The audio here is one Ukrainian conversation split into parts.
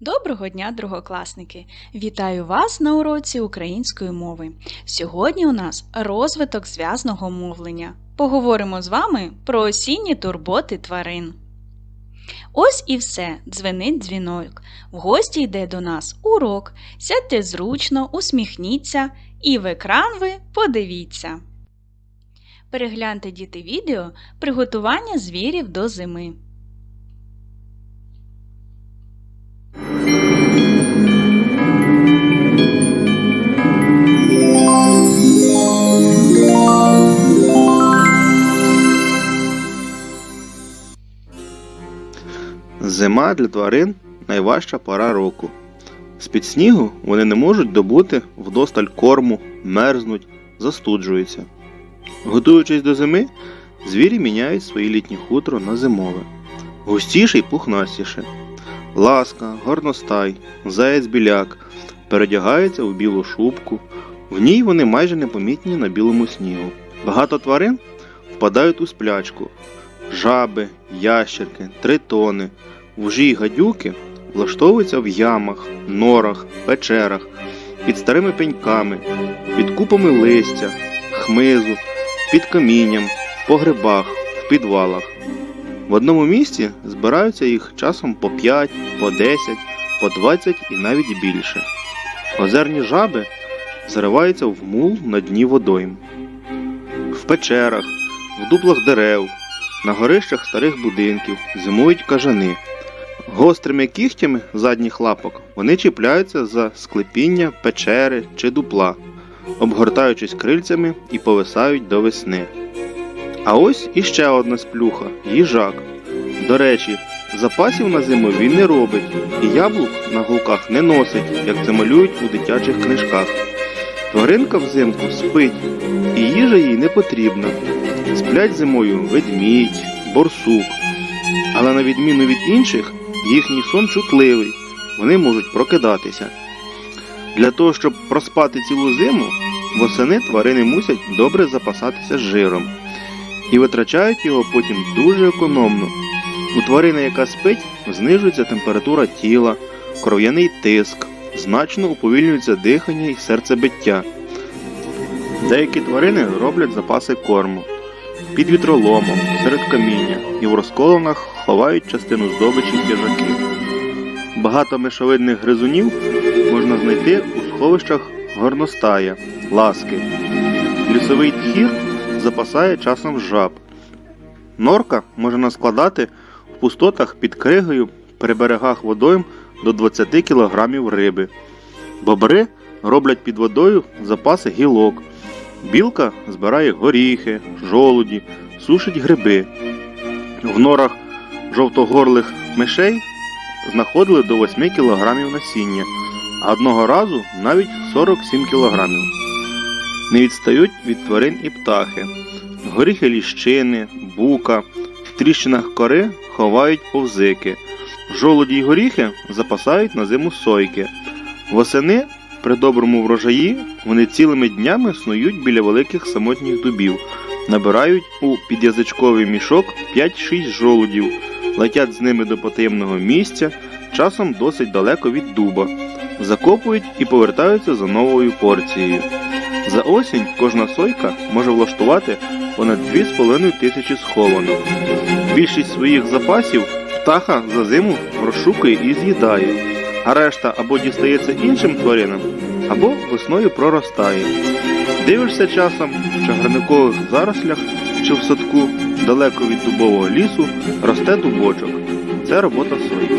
Доброго дня, другокласники! Вітаю вас на уроці української мови. Сьогодні у нас розвиток зв'язного мовлення. Поговоримо з вами про осінні турботи тварин. Ось і все, дзвенить дзвінок. В гості йде до нас урок. Сядьте зручно, усміхніться і в екран ви подивіться. Перегляньте діти відео приготування звірів до зими. Зима для тварин найважча пора року. З-під снігу вони не можуть добути вдосталь корму, мерзнуть, застуджуються. Готуючись до зими, звірі міняють свої літні хутро на зимове, густіше й пухнастіше. Ласка, горностай, заєць біляк передягаються у білу шубку. В ній вони майже непомітні на білому снігу. Багато тварин впадають у сплячку. Жаби, ящерки, тритони, вужі й гадюки влаштовуються в ямах, норах, печерах, під старими пеньками, під купами листя, хмизу, під камінням, в погребах, в підвалах. В одному місці збираються їх часом по 5, по 10, по 20 і навіть більше. Озерні жаби зариваються в мул на дні водойм. В печерах, в дуплах дерев, на горищах старих будинків зимують кажани. Гострими кігтями задніх лапок вони чіпляються за склепіння печери чи дупла, обгортаючись крильцями і повисають до весни. А ось іще одна сплюха їжак. До речі, запасів на зиму він не робить і яблук на гулках не носить, як це малюють у дитячих книжках. Тваринка взимку спить, і їжа їй не потрібна. Сплять зимою ведмідь, борсук. Але на відміну від інших, їхній сон чутливий, вони можуть прокидатися. Для того, щоб проспати цілу зиму, восени тварини мусять добре запасатися жиром і витрачають його потім дуже економно. У тварини, яка спить, знижується температура тіла, кров'яний тиск, значно уповільнюється дихання і серцебиття. Деякі тварини роблять запаси корму під вітроломом, серед каміння і в розколонах ховають частину здобичі хижаки. Багато мишовидних гризунів можна знайти у сховищах горностая, ласки. Лісовий тхір запасає часом жаб. Норка може наскладати в пустотах під кригою при берегах водойм до 20 кг риби. Бобри роблять під водою запаси гілок. Білка збирає горіхи, жолуді, сушить гриби. В норах жовтогорлих мишей знаходили до 8 кг насіння, а одного разу навіть 47 кг. Не відстають від тварин і птахи. Горіхи ліщини, бука, в тріщинах кори ховають повзики. Жолуді й горіхи запасають на зиму сойки. Восени при доброму врожаї вони цілими днями снують біля великих самотніх дубів, набирають у підязичковий мішок 5-6 жолудів, летять з ними до потаємного місця, часом досить далеко від дуба, закопують і повертаються за новою порцією. За осінь кожна сойка може влаштувати понад 2,5 тисячі схованок. Більшість своїх запасів птаха за зиму розшукує і з'їдає, а решта або дістається іншим тваринам, або весною проростає. Дивишся часом в чагарникових зарослях чи в садку далеко від дубового лісу росте дубочок. Це робота сойки.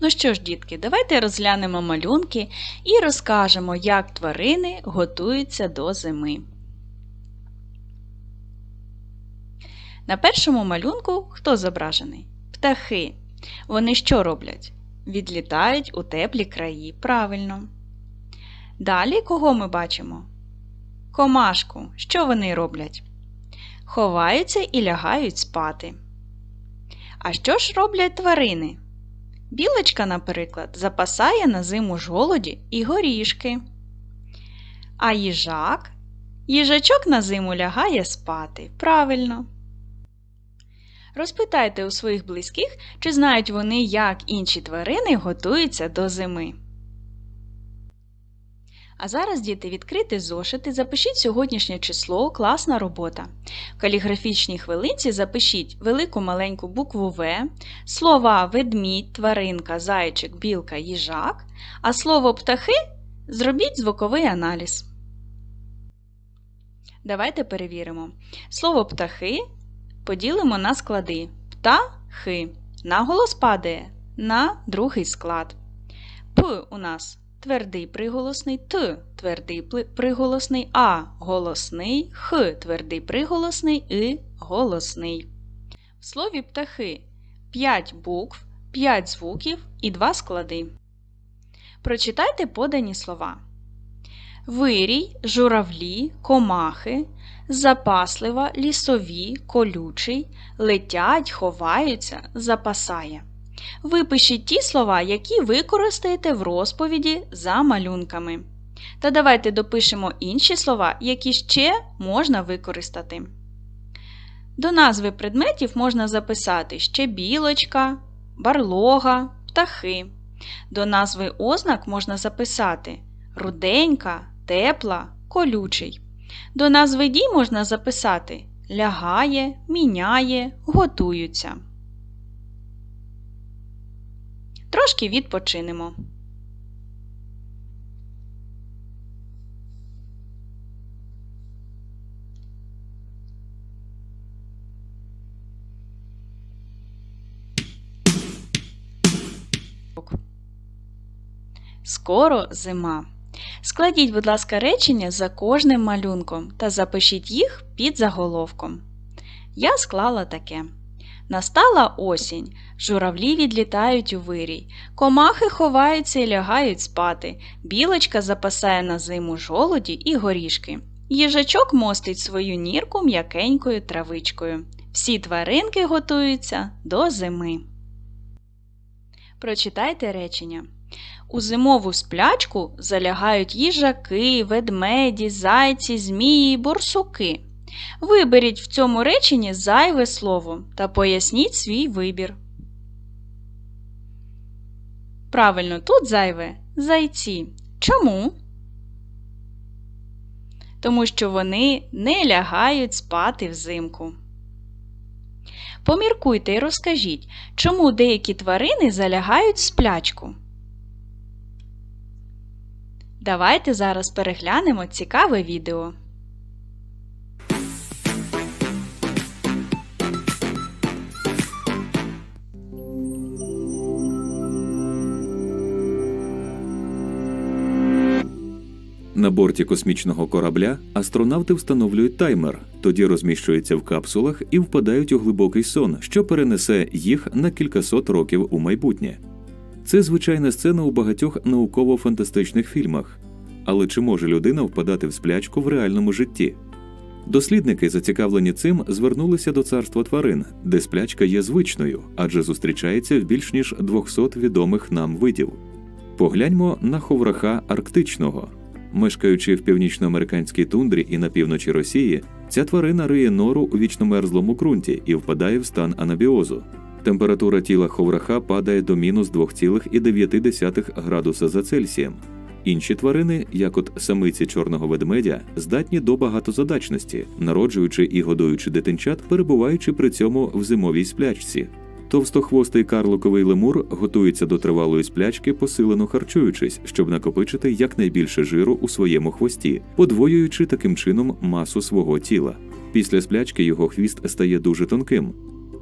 Ну що ж, дітки, давайте розглянемо малюнки і розкажемо, як тварини готуються до зими. На першому малюнку хто зображений? Птахи. Вони що роблять? Відлітають у теплі краї. Правильно. Далі кого ми бачимо? Комашку. Що вони роблять? Ховаються і лягають спати. А що ж роблять тварини? Білочка, наприклад, запасає на зиму жолоді і горішки. А їжак Їжачок на зиму лягає спати. Правильно. Розпитайте у своїх близьких, чи знають вони, як інші тварини готуються до зими. А зараз, діти, відкрити зошити, запишіть сьогоднішнє число, класна робота. В каліграфічній хвилинці запишіть велику маленьку букву В, слова ведмідь, тваринка, зайчик, білка, їжак, а слово птахи зробіть звуковий аналіз. Давайте перевіримо. Слово птахи поділимо на склади. Птахи. Наголос падає на другий склад. П у нас твердий приголосний, Т твердий приголосний, А голосний, Х твердий приголосний, І голосний. В слові птахи 5 букв, 5 звуків і 2 склади. Прочитайте подані слова. Вирій, журавлі, комахи, запаслива, лісові, колючий, летять, ховаються, запасає. Випишіть ті слова, які використаєте в розповіді за малюнками. Та давайте допишемо інші слова, які ще можна використати. До назви предметів можна записати ще білочка, барлога, птахи. До назви ознак можна записати руденька, тепла, колючий. До назви дій можна записати лягає, міняє, готуються. Трошки відпочинемо. Скоро зима. Складіть, будь ласка, речення за кожним малюнком та запишіть їх під заголовком. Я склала таке. Настала осінь, журавлі відлітають у вирій, комахи ховаються і лягають спати, білочка запасає на зиму жолуді і горішки. Їжачок мостить свою нірку м'якенькою травичкою. Всі тваринки готуються до зими. Прочитайте речення. У зимову сплячку залягають їжаки, ведмеді, зайці, змії, борсуки. Виберіть в цьому реченні зайве слово та поясніть свій вибір. Правильно, тут зайве зайці. Чому? Тому що вони не лягають спати взимку. Поміркуйте і розкажіть, чому деякі тварини залягають сплячку. Давайте зараз переглянемо цікаве відео. На борті космічного корабля астронавти встановлюють таймер, тоді розміщуються в капсулах і впадають у глибокий сон, що перенесе їх на кількасот років у майбутнє. Це звичайна сцена у багатьох науково-фантастичних фільмах. Але чи може людина впадати в сплячку в реальному житті? Дослідники, зацікавлені цим, звернулися до царства тварин, де сплячка є звичною, адже зустрічається в більш ніж 200 відомих нам видів. Погляньмо на ховраха арктичного. Мешкаючи в північноамериканській тундрі і на півночі Росії, ця тварина риє нору у вічномерзлому ґрунті і впадає в стан анабіозу. Температура тіла ховраха падає до мінус 2,9 градуса за Цельсієм. Інші тварини, як от самиці чорного ведмедя, здатні до багатозадачності, народжуючи і годуючи дитинчат, перебуваючи при цьому в зимовій сплячці. Товстохвостий карликовий лемур готується до тривалої сплячки, посилено харчуючись, щоб накопичити якнайбільше жиру у своєму хвості, подвоюючи таким чином масу свого тіла. Після сплячки його хвіст стає дуже тонким.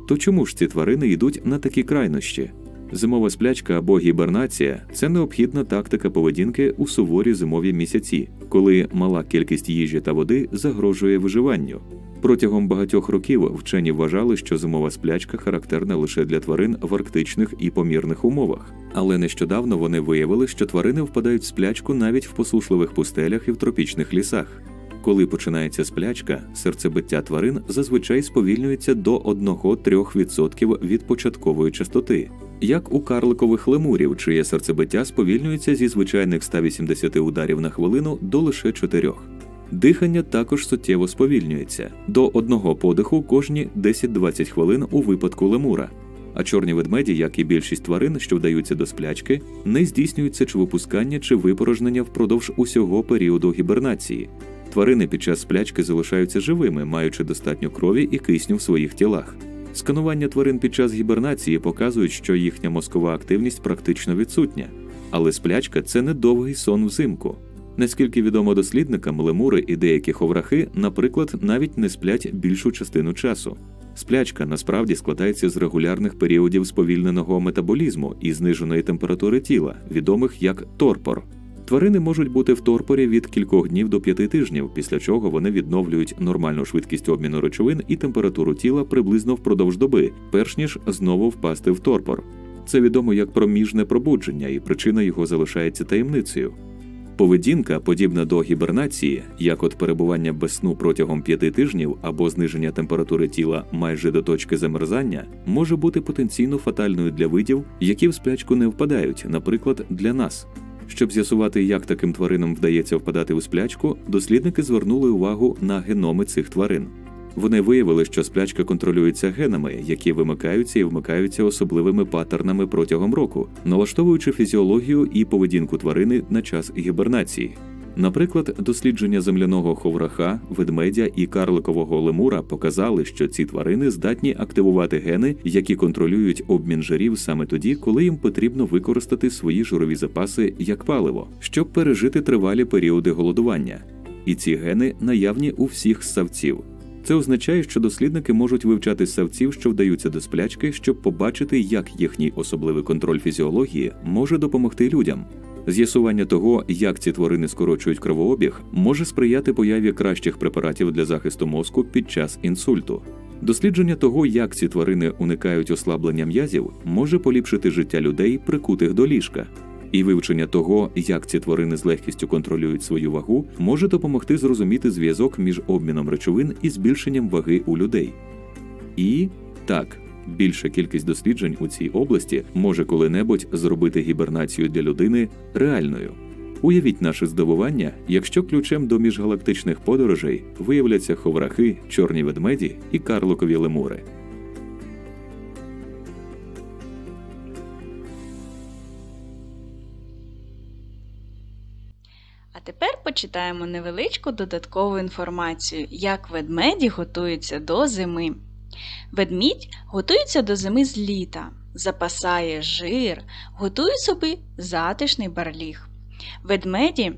То чому ж ці тварини йдуть на такі крайнощі? Зимова сплячка або гібернація це необхідна тактика поведінки у суворі зимові місяці, коли мала кількість їжі та води загрожує виживанню. Протягом багатьох років вчені вважали, що зимова сплячка характерна лише для тварин в арктичних і помірних умовах. Але нещодавно вони виявили, що тварини впадають в сплячку навіть в посушливих пустелях і в тропічних лісах. Коли починається сплячка, серцебиття тварин зазвичай сповільнюється до 1-3% від початкової частоти, як у карликових лемурів, чиє серцебиття сповільнюється зі звичайних 180 ударів на хвилину до лише 4. Дихання також суттєво сповільнюється до одного подиху кожні 10-20 хвилин у випадку лемура. А чорні ведмеді, як і більшість тварин, що вдаються до сплячки, не здійснюють сечовипускання чи випорожнення впродовж усього періоду гібернації. Тварини під час сплячки залишаються живими, маючи достатньо крові і кисню в своїх тілах. Сканування тварин під час гібернації показують, що їхня мозкова активність практично відсутня, але сплячка це не довгий сон взимку. Наскільки відомо дослідникам, лемури і деякі ховрахи, наприклад, навіть не сплять більшу частину часу. Сплячка насправді складається з регулярних періодів сповільненого метаболізму і зниженої температури тіла, відомих як торпор. Тварини можуть бути в торпорі від кількох днів до п'яти тижнів, після чого вони відновлюють нормальну швидкість обміну речовин і температуру тіла приблизно впродовж доби, перш ніж знову впасти в торпор. Це відомо як проміжне пробудження, і причина його залишається таємницею. Поведінка, подібна до гібернації, як от перебування без сну протягом п'яти тижнів або зниження температури тіла майже до точки замерзання, може бути потенційно фатальною для видів, які в сплячку не впадають, наприклад, для нас. Щоб з'ясувати, як таким тваринам вдається впадати у сплячку, дослідники звернули увагу на геноми цих тварин. Вони виявили, що сплячка контролюється генами, які вимикаються і вмикаються особливими паттернами протягом року, налаштовуючи фізіологію і поведінку тварини на час гібернації. Наприклад, дослідження земляного ховраха, ведмедя і карликового лемура показали, що ці тварини здатні активувати гени, які контролюють обмін жирів саме тоді, коли їм потрібно використати свої жирові запаси як паливо, щоб пережити тривалі періоди голодування. І ці гени наявні у всіх ссавців. Це означає, що дослідники можуть вивчати ссавців, що вдаються до сплячки, щоб побачити, як їхній особливий контроль фізіології може допомогти людям. З'ясування того, як ці тварини скорочують кровообіг, може сприяти появі кращих препаратів для захисту мозку під час інсульту. Дослідження того, як ці тварини уникають ослаблення м'язів, може поліпшити життя людей, прикутих до ліжка. І вивчення того, як ці тварини з легкістю контролюють свою вагу, може допомогти зрозуміти зв'язок між обміном речовин і збільшенням ваги у людей. І так, більша кількість досліджень у цій області може коли-небудь зробити гібернацію для людини реальною. Уявіть наше здивування, якщо ключем до міжгалактичних подорожей виявляться ховрахи, чорні ведмеді і карликові лемури. А тепер почитаємо невеличку додаткову інформацію, як ведмеді готуються до зими. Ведмідь готується до зими з літа, запасає жир, готує собі затишний барліг. Ведмеді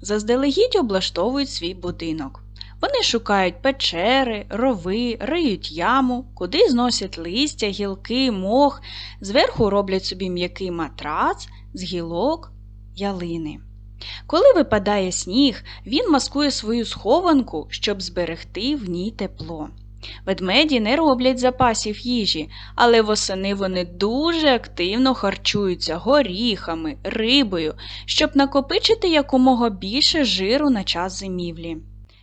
заздалегідь облаштовують свій будинок. Вони шукають печери, рови, риють яму, куди зносять листя, гілки, мох, зверху роблять собі м'який матрац з гілок, ялини. Коли випадає сніг, він маскує свою схованку, щоб зберегти в ній тепло. Ведмеді не роблять запасів їжі, але восени вони дуже активно харчуються горіхами, рибою, щоб накопичити якомога більше жиру на час зимівлі.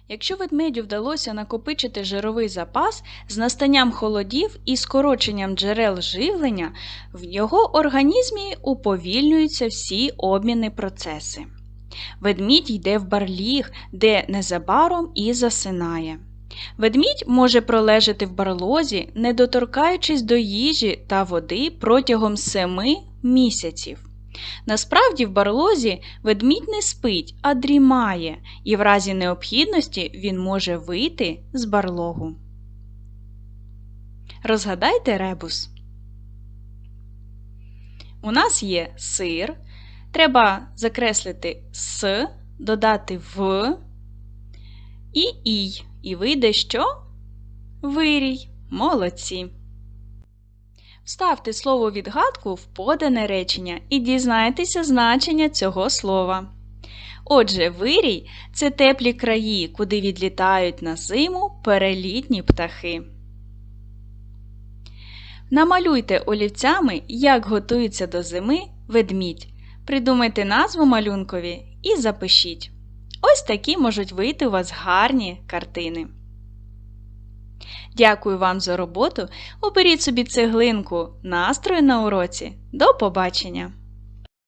Якщо ведмедю вдалося накопичити жировий запас з настанням холодів і скороченням джерел живлення, в його організмі уповільнюються всі обмінні процеси. Ведмідь йде в барліг, де незабаром і засинає. Ведмідь може пролежати в барлозі, не доторкаючись до їжі та води протягом семи місяців. Насправді в барлозі ведмідь не спить, а дрімає, і в разі необхідності він може вийти з барлогу. Розгадайте ребус. У нас є сир. Треба закреслити с, додати в і ій. І вийде що? Вирій. Молодці. Вставте слово відгадку в подане речення і дізнайтеся значення цього слова. Отже, вирій це теплі краї, куди відлітають на зиму перелітні птахи. Намалюйте олівцями, як готується до зими ведмідь. Придумайте назву малюнкові і запишіть. Ось такі можуть вийти у вас гарні картини. Дякую вам за роботу. Оберіть собі цеглинку настрою на уроці. До побачення!